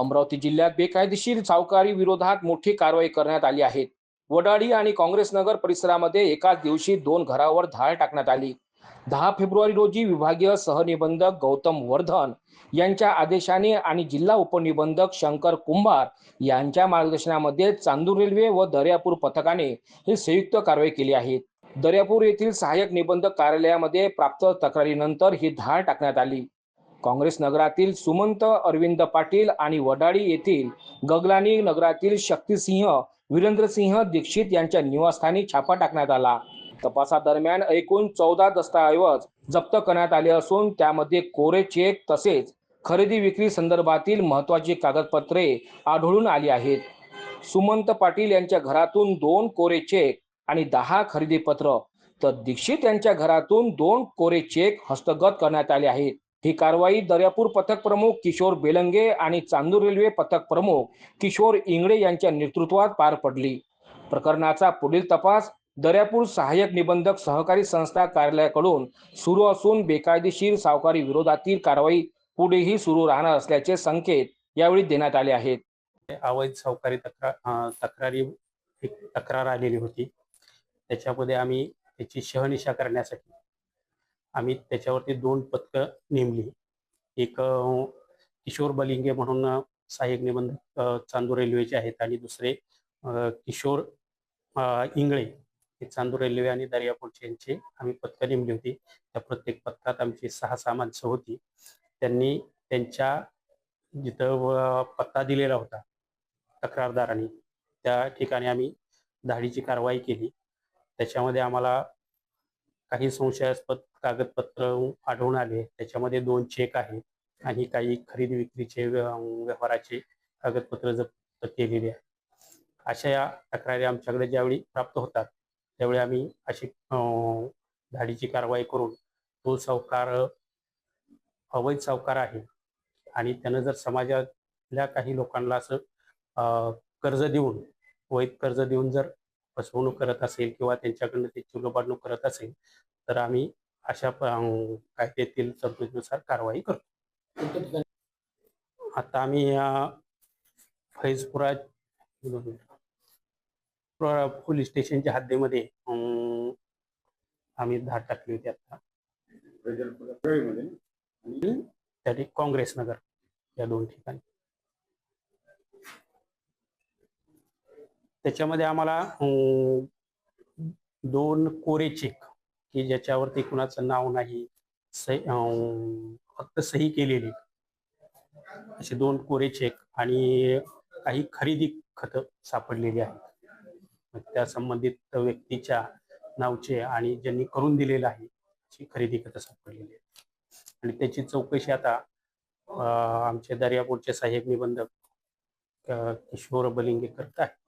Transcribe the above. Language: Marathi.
अमरावती जिल्ह्यात बेकायदेशीर सावकारी विरोधात मोठी कारवाई करण्यात आली आहे. वडाळी आणि काँग्रेस नगर परिसरामध्ये एकाच दिवशी दोन घरावर धाळ टाकण्यात आली. दहा फेब्रुवारी रोजी विभागीय सहनिबंधक गौतम वर्धन यांच्या आदेशाने आणि जिल्हा उपनिबंधक शंकर कुंभार यांच्या मार्गदर्शनामध्ये चांदूर रेल्वे व दर्यापूर पथकाने ही संयुक्त कारवाई केली आहे. दर्यापूर येथील सहाय्यक निबंधक कार्यालयामध्ये प्राप्त तक्रारीनंतर ही धाळ टाकण्यात आली. काँग्रेस नगरातील सुमंत अरविंद पाटील आणि वडाळी येथील गगलानी नगरातील शक्तिसिंह वीरेंद्रसिंह दीक्षित यांच्या निवासस्थानी छापा टाकण्यात आला. तपासादरम्यान एकूण चौदा दस्तऐवज जप्त करण्यात आले असून त्यामध्ये कोरे चेक तसेच खरेदी विक्री संदर्भातील महत्वाची कागदपत्रे आढळून आली आहेत. सुमंत पाटील यांच्या घरातून दोन कोरे चेक आणि दहा खरेदी पत्र तर दीक्षित यांच्या घरातून दोन कोरे चेक हस्तगत करण्यात आले आहेत. ही कारवाई दर्यापूर पथक प्रमुख किशोर बेलंगे आणि चांदूर रेल्वे पथक प्रमुख किशोर इंगळे यांच्या नेतृत्वात पार पडली. प्रकरणाचा पुढील तपास दर्यापूर सहाय्यक निबंधक सहकारी संस्था कार्यालयाकडून सुरू असून बेकायदेशीर सावकारी विरोधातील कारवाई पुढेही सुरू राहणार असल्याचे संकेत यावेळी देण्यात आले आहेत. अवैध सावकारी तक्रार तक्रारी तक्रार आलेली होती. त्याच्यामध्ये आम्ही त्याची शहनिशा करण्यासाठी आम्ही त्याच्यावरती दोन पथकं नेमली. एक किशोर बलिंगे म्हणून सहाय्यक निबंधक चांदूर रेल्वेचे आहेत आणि दुसरे किशोर इंगळे हे चांदूर रेल्वे आणि दर्यापूरचे यांचे आम्ही पथकं नेमली होती. त्या प्रत्येक पथकात आमची सहा सहा माणसं होती. त्यांनी त्यांच्या जिथं पत्ता दिलेला होता तक्रारदारांनी त्या ठिकाणी आम्ही धाडीची कारवाई केली. त्याच्यामध्ये आम्हाला काही संशयास्पद कागदपत्र आढळून आले. त्याच्यामध्ये दोन चेक आहेत आणि काही खरेदी विक्रीचे व्यवहाराचे कागदपत्र जप्त केलेले आहे अशा या तक्रारी आमच्याकडे ज्यावेळी प्राप्त होतात त्यावेळी आम्ही अशी धाडीची कारवाई करून तो सावकार अवैध सावकार आहे आणि त्यानं जर समाजातल्या काही लोकांना असं कर्ज देऊन वैध कर्ज देऊन जर फसवणूक करत असेल किंवा त्यांच्याकडनं त्याची लुबाडणूक करत असेल तर आम्ही अशा कायद्यातील तरतुदीनुसार कारवाई करतो. आता आम्ही अं, फैजपुरा पुरा- पोलीस स्टेशनच्या हद्दीमध्ये आम्ही धाड टाकली होती आता. त्या काँग्रेस नगर या दोन ठिकाणी. त्याच्यामध्ये आम्हाला अं, दोन कोरे चेक की ज्याच्यावरती कुणाचं नाव नाही सही फक्त सही केलेली. असे दोन कोरे चेक आणि काही खरेदी खत सापडलेली आहेत. त्या संबंधित व्यक्तीच्या नावचे आणि ज्यांनी करून दिलेलं आहे अशी खरेदी खत सापडलेली आहेत. आणि त्याची चौकशी आता आमचे दर्यापूरचे सहाय्यक निबंधक किशोर बलिंगे करत आहे